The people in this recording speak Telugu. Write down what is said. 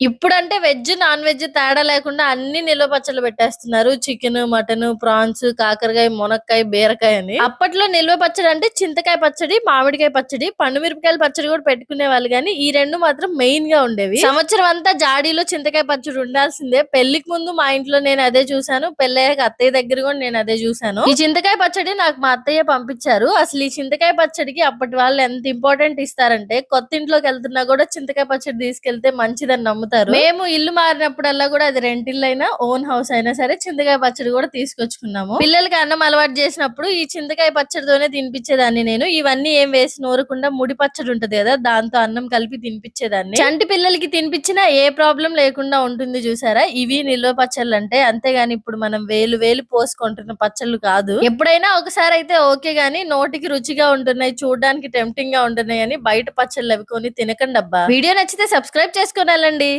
ఇప్పుడంటే వెజ్, నాన్ వెజ్ తేడా లేకుండా అన్ని నిల్వ పచ్చళ్ళు పెట్టేస్తున్నారు. చికెన్ మటన్ ప్రాన్స్, కాకరకాయ, మునక్కాయ, బీరకాయ అని. అప్పట్లో నిల్వ పచ్చడి అంటే చింతకాయ పచ్చడి, మామిడికాయ పచ్చడి, పండుమిరపకాయల పచ్చడి కూడా పెట్టుకునే వాళ్ళు కానీ ఈ రెండు మాత్రం మెయిన్గా ఉండేవి. సంవత్సరం అంతా జాడీలో చింతకాయ పచ్చడి ఉండాల్సిందే. పెళ్ళికి ముందు మా ఇంట్లో నేను అదే చూసాను. పెళ్ళయ్యాక అత్తయ్య దగ్గర కూడా నేను అదే చూసాను. ఈ చింతకాయ పచ్చడి నాకు మా అత్తయ్య పంపించారు. అసలు ఈ చింతకాయ పచ్చడికి అప్పటి వాళ్ళు ఎంత ఇంపార్టెంట్ ఇస్తారంటే, కొత్త ఇంట్లోకి వెళ్తున్నా కూడా చింతకాయ పచ్చడి తీసుకెళ్తే మంచిదని నమ్ముతారు. మేము ఇల్లు మారినప్పుడల్లా కూడా అది రెంటిల్లు అయినా, ఓన్ హౌస్ అయినా సరే చింతకాయ పచ్చడి కూడా తీసుకొచ్చుకున్నాము. పిల్లలకి అన్నం అలవాటు చేసినప్పుడు ఈ చింతకాయ పచ్చడితోనే తినిపించేదాన్ని నేను. ఇవన్నీ ఏం వేసి నూరకుండా ముడి పచ్చడి ఉంటది కదా, దాంతో అన్నం కలిపి తినిపించేదాన్ని. చంటి పిల్లలకి తినిపించినా ఏ ప్రాబ్లం లేకుండా ఉంటుంది చూసారా, ఇవి నిల్వ పచ్చళ్ళు అంటే. అంతేగాని ఇప్పుడు మనం వేలు వేలు పోసుకుంటున్న పచ్చళ్ళు కాదు. ఎప్పుడైనా ఒకసారి అయితే ఓకే గాని, నోటికి రుచిగా ఉంటున్నాయి, చూడడానికి టెంప్టింగ్గా ఉంటున్నాయి అని బయట పచ్చళ్ళు అవి కొని తినకండి అబ్బా. వీడియో నచ్చితే సబ్స్క్రైబ్ చేసుకొని వెళ్ళండి.